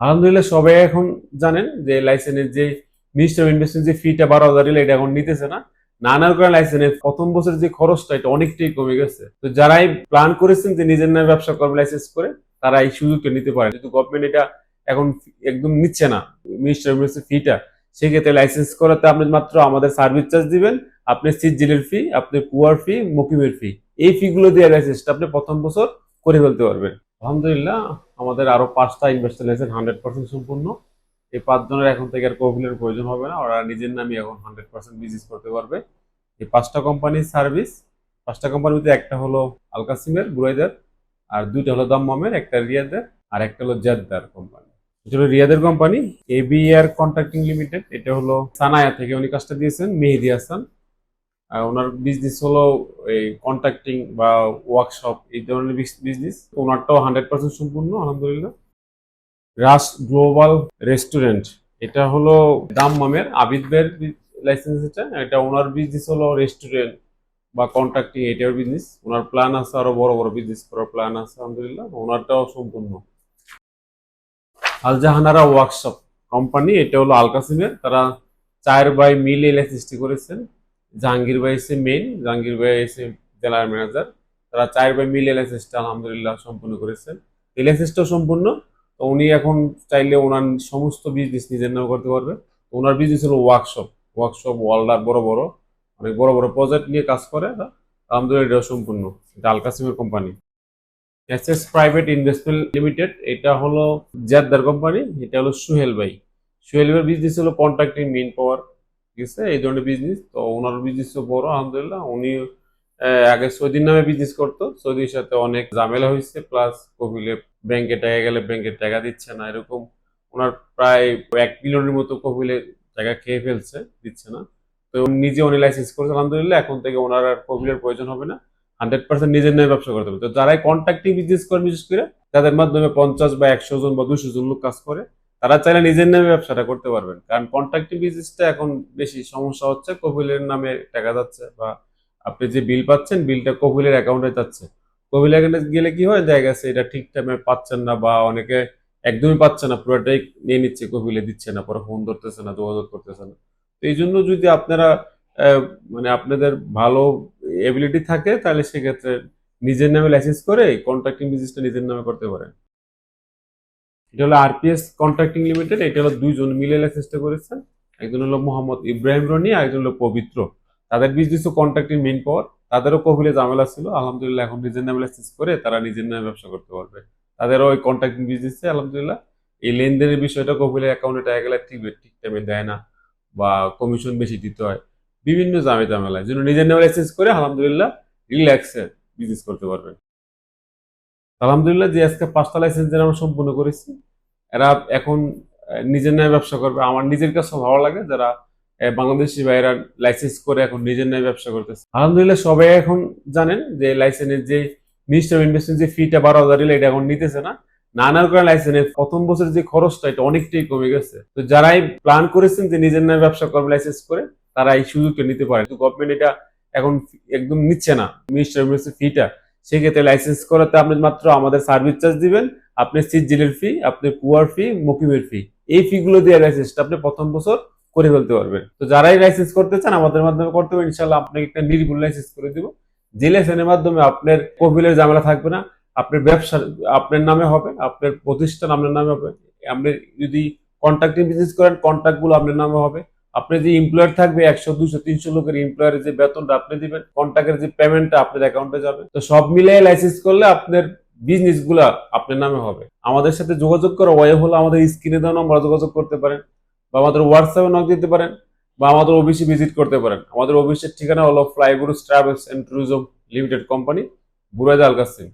আলহামদুলিল্লাহ সবাই এখন জানেন যে লাইসেন্সের যে মিনিস্টার অফ ইনভেস্টমেন্ট যে ফিটা বারো হাজার এটা এখন নিতেছে না। নানার কারণে লাইসেন্সের প্রথম বছর যে খরচটা, এটা অনেকটাই কমে গেছে। তো যারাই প্ল্যান করেছেন যে নিজের নামে ব্যবসা করবে লাইসেন্স করে, তারা এই সুযোগটা নিতে পারে কিন্তু গভর্নমেন্ট এটা এখন একদম নিচ্ছে না মিনিস্টার অফ ইনভেস্টমেন্ট ফিটা সেক্ষেত্রে লাইসেন্স করাতে আপনি মাত্র আমাদের সার্ভিস চার্জ দিবেন। আপনি সিজিলের ফি আপনি পুয়ার ফি মুকিমের ফি এই ফিগুলো দিয়ে লাইসেন্সটা আপনি প্রথম বছর করে ফেলতে পারবেন। আলহামদুলিল্লাহ, আমাদের আরও পাঁচটা ইনভেস্টার লাইসেন্স হান্ড্রেড পার্সেন্ট সম্পূর্ণ। এই পাঁচজনের এখন থেকে আর কোভিলের প্রয়োজন হবে না, ওরা নিজের নামে এখন হান্ড্রেড পার্সেন্ট বিজনেস করতে পারবে। এই পাঁচটা কোম্পানির সার্ভিস পাঁচটা কোম্পানির মধ্যে একটা হলো আলকাসিমের, বুরাইদার, আর দুইটা হলো দাম্মামের, একটা রিয়াদের, আর একটা হলো জেদ্দার কোম্পানি এটা রিয়াদের কোম্পানি এবিআর কন্ট্রাক্টিং লিমিটেড এটা হলো সানায়া থেকে উনি কাজটা দিয়েছেন, মেহেদি হাসান। ওনার বিজনেস হলো এই কন্ট্রাক্টিং বা ওয়ার্কশপ এই ধরনের বিজনেস ওনারটাও হান্ড্রেড পার্সেন্ট সম্পূর্ণ, আলহামদুলিল্লাহ। রাস গ্লোবাল রেস্টুরেন্ট এটা হলো দাম মামের, আবিদ ভাইয়ের লাইসেন্স এটা। এটা ওনার বিজনেস হলো রেস্টুরেন্ট বা কন্ট্রাক্টিং এটার বিজনেস ওনার প্ল্যান আছে আরও বড় বড় বিজনেস করার প্ল্যান আছে, আলহামদুলিল্লাহ। ওনারটাও সম্পূর্ণ। আলজাহানারা ওয়ার্কশপ কোম্পানি এটা হলো আলকাসিমের। তারা চার বাই মিলে লাইসেন্সটি করেছেন। জাহাঙ্গীর ভাই এসে মেন জাহাঙ্গীর ভাই এসে জেলার ম্যানেজার তারা চার বাই মিলে লাইসেন্সটা আলহামদুলিল্লাহ সম্পূর্ণ করেছেন। এই লাইসেন্সটাও সম্পূর্ণ, তো উনি এখন চাইলে ওনার সমস্ত বিজনেস নিজের নামে করতে পারবে। ওনার বিজনেস হলো ওয়ার্কশপ ওয়ার্কশপ ওয়ার্ল্ডার বড় বড়, অনেক বড় বড় প্রজেক্ট নিয়ে কাজ করে। আলহামদুলিল্লাহ এটা সম্পূর্ণ। এটা আলকাসিমের company S S private investment limited এটা হলো জেদ্দার কোম্পানি এটা হলো সুহেল ভাই। সুহেল ভাইয়ের বিজনেস হলো কন্ট্রাক্টিং মেইন পাওয়ার ঠিক আছে এই ধরনের বিজনেস তো ওনার বিজনেস বড়, আলহামদুলিল্লাহ। উনি আগে সৌদির নামে বিজনেস করতো। সৌদির সাথে অনেক ঝামেলা হয়েছে। প্লাস কপিলে ব্যাংকে টাকা গেলে ব্যাংকে টাকা দিচ্ছে না, এরকম। ওনার প্রায় এক মিলিয়নের মতো কপিলে টাকা খেয়ে ফেলছে, দিচ্ছে না। তো নিজে উনি লাইসেন্স করেছে, আলহামদুলিল্লাহ। এখন থেকে ওনার আর কপিলের প্রয়োজন হবে না। হান্ড্রেড পার্সেন্ট নিজের নামে ব্যবসা করতে হবে। তো যারাই কন্ট্রাক্টিং বিজনেস করে, বিশেষ করে, তাদের মাধ্যমে পঞ্চাশ বা একশো জন বা দুশো জন লোক কাজ করে। তারা চাইলে নিজের নামে ব্যবসাটা করতে পারবেন। কারণ কন্ট্রাক্টিং বিজনেসটা এখন বেশি। সমস্যা হচ্ছে কপিলের নামে টাকা যাচ্ছে বা আপনি যে বিল পাচ্ছেন বিলটা কপিলের অ্যাকাউন্টে যাচ্ছে। কপিল অ্যাকাউন্টে গেলে কি হয়? দেখা গেছে এটা ঠিক টাইমে পাচ্ছেন না বা অনেকে একদমই পাচ্ছে না। পুরোটাই নিয়ে নিচ্ছে, কপিলে দিচ্ছে না, পরে ফোন ধরতেছে না, যোগাযোগ করতেছে না। তো এই জন্য যদি আপনারা মানে আপনাদের ভালো এবিলিটি থাকে, তাহলে সেক্ষেত্রে নিজের নামে লাইসেন্স করে কন্ট্রাক্টিং বিজনেসটা নিজের নামে করতে পারেন। এটা হলো আরপিএস কন্ট্রাক্টিং লিমিটেড এটা হলো দুইজন মিলে লাইসেন্সটা করেছেন। একজন হলো মোহাম্মদ ইব্রাহিম রনি, আর একজন হলো পবিত্র। তাদের বিজনেসও কন্ট্রাক্টিং মেন পাওয়ার তাদেরও কপিলে ঝামেলা ছিল। আলহামদুলিল্লাহ, এখন নিজের নামে লাইসেন্স করে তারা নিজের নামে ব্যবসা করতে পারবে। তাদেরও ওই কন্ট্রাক্টিং বিজনেসে আলহামদুলিল্লাহ, এই লেনদেনের বিষয়টা কপিলের অ্যাকাউন্টে টাকা গেলে ঠিক ঠিক টাইমে দেয় না বা কমিশন বেশি দিতে হয়। বিভিন্ন জামে ঝামেলা যেন নিজের নামে লাইসেন্স করে আলহামদুলিল্লাহ রিল্যাক্সে বিজনেস করতে পারবেন আলহামদুলিল্লাহ যে আজকে পাঁচটা লাইসেন্স যেন আমরা সম্পূর্ণ করেছি, এরা এখন নিজের নামে ব্যবসা করবে। আমার নিজের কাছে ভালো লাগে যারা বাংলাদেশি ভাইয়েরা লাইসেন্স করে এখন নিজের নামে ব্যবসা করতেছে। আলহামদুলিল্লাহ সবাই এখন জানেন যে লাইসেন্সের যে মিনিস্টার ইনভেস্টমেন্ট যে ফিটা বারো হাজার এটা এখন নিতেছে না। নানার কারণে লাইসেন্সের প্রথম বছর যে খরচটা, এটা অনেকটাই কমে গেছে। তো যারাই প্ল্যান করেছেন যে নিজের নামে ব্যবসা করবে লাইসেন্স করে, তারা এই সুযোগটা নিতে পারে কিন্তু গভর্নমেন্ট এটা এখন একদম নিচ্ছে না মিনিস্টার অফ ফিটা সেক্ষেত্রে লাইসেন্স করাতে আপনি মাত্র আমাদের সার্ভিস চার্জ দিবেন। আপনি সিজিলের ফি আপনি পুয়ার ফি মুকিমের ফি এই ফি গুলো দিয়ে লাইসেন্সটা আপনি প্রথম বছর করে ফেলতে পারবেন। তো যারাই লাইসেন্স করতে চান, আমাদের মাধ্যমে করতে পারেন ইনশাল্লাহ আপনাকে একটা নির্ভুল লাইসেন্স করে দিব। যে লাইসেন্সের মাধ্যমে আপনার কপিলের ঝামেলা থাকবে না, আপনার ব্যবসা, আপনার নামে হবে, আপনার প্রতিষ্ঠান আপনার নামে হবে। আপনি যদি কন্ট্রাক্টিং বিজনেস করেন কন্ট্রাক্টগুলো আপনার নামে হবে। আপনি যে এমপ্লয়ার থাকবে, একশো, দুশো, তিনশো লোকের এমপ্লয়ারের যে বেতনটা আপনি দিবেন কন্ট্রাক্টের যে পেমেন্টটা আপনার অ্যাকাউন্টে যাবে। তো সব মিলিয়ে লাইসেন্স করলে আপনার বিজনেসগুলা আপনার নামে হবে। আমাদের সাথে যোগাযোগ করা ওয়ে হলো আমাদের স্ক্রিনে দেওয়া নম্বর যোগাযোগ করতে পারেন, বা আমাদের হোয়াটসঅ্যাপে নক দিতে পারেন, বা আমাদের অফিসে ভিজিট করতে পারেন। আমাদের অফিসের ঠিকানা হলো Flygurus travels and tourism limited company Buraidah Al Qassim